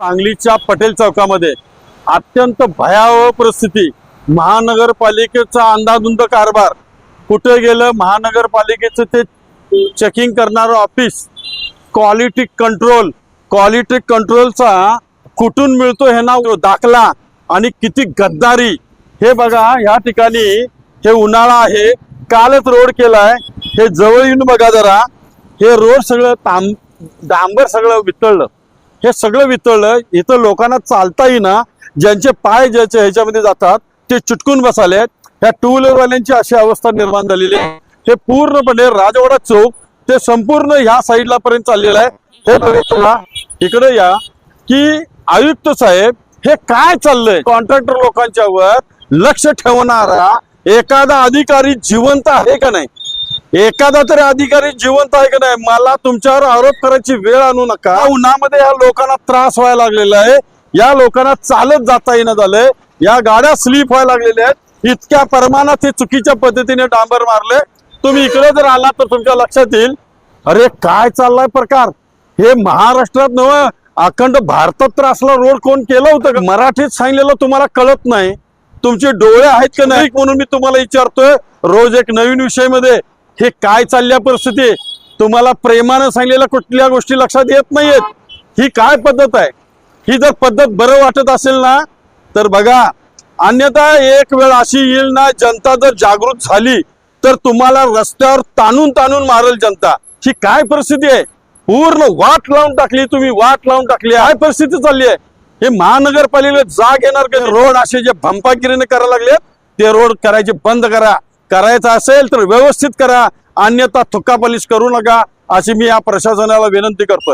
सांगलीच्या पटेल चौकामध्ये. अत्यंत भयावह परिस्थिती. महानगरपालिकेचा अंदाधुंद कारभार. कुठे गेलं महानगरपालिकेचं ते चेकिंग करणारं ऑफिस क्वालिटी कंट्रोल क्वालिटी कंट्रोलचा कुठून मिळतो हे ना दाखला. आणि किती गद्दारी. हे बघा या ठिकाणी हे उन्हाळा आहे. कालच रोड केलाय. हे जवळ येऊन बघा जरा. हे रोड सगळं तांब डांबर सगळं वितळलं. हे सगळं वितळलं. इथं लोकांना चालता ना ज्यांचे पाय ज्याच्या ह्याच्यामध्ये जातात ते चिटकून बसाले. ह्या टू व्हीलरवाल्यांची अशी अवस्था निर्माण झालेली आहे. हे पूर्णपणे राजवाडा चौक ते संपूर्ण ह्या साईडला पर्यंत चाललेलं आहे. हे बघा इकडे या की आयुक्त साहेब हे काय चाललंय? कॉन्ट्रॅक्टर लोकांच्या वर लक्ष ठेवणारा एखादा अधिकारी जिवंत आहे का नाही? एखादा तरी अधिकारी जिवंत आहे का नाही? मला तुमच्यावर आरोप करायची वेळ आणू नका. उन्हामध्ये या लोकांना त्रास व्हायला लागलेला आहे. या लोकांना चालत जाता येणं झालंय. या गाड्या स्लीप व्हायला लागलेल्या आहेत. इतक्या प्रमाणात हे चुकीच्या पद्धतीने डांबर मारले. तुम्ही इकडे जर आला तर तुमच्या लक्षात येईल. अरे काय चाललाय प्रकार? हे महाराष्ट्रात नव अखंड भारतात तर असला रोड कोण केलं होतं का? मराठीत सांगलेलं तुम्हाला कळत नाही. तुमचे डोळे आहेत का नाही? म्हणून मी तुम्हाला विचारतोय रोज एक नवीन विषयमध्ये हे काय चालल्या परिस्थिती? तुम्हाला प्रेमानं सांगलेल्या कुठल्या गोष्टी लक्षात येत नाहीयेत. ही काय पद्धत आहे? ही जर पद्धत बरं वाटत असेल ना तर बघा अन्यथा एक वेळ अशी येईल ना जनता जर जागृत झाली तर तुम्हाला रस्त्यावर ताणून ताणून मारेल जनता. ही काय परिस्थिती आहे? पूर्ण वाट लावून टाकली तुम्ही वाट लावून टाकली. काय परिस्थिती चालली आहे? हे महानगरपालिकेला जाग येणार रोड असे जे भंपागिरीने करायला लागले ते रोड करायचे बंद करा. करायचं असेल तर व्यवस्थित करा. अन्यथा थुक्का पलिश करू नका अशी मी या प्रशासनाला विनंती करतोय.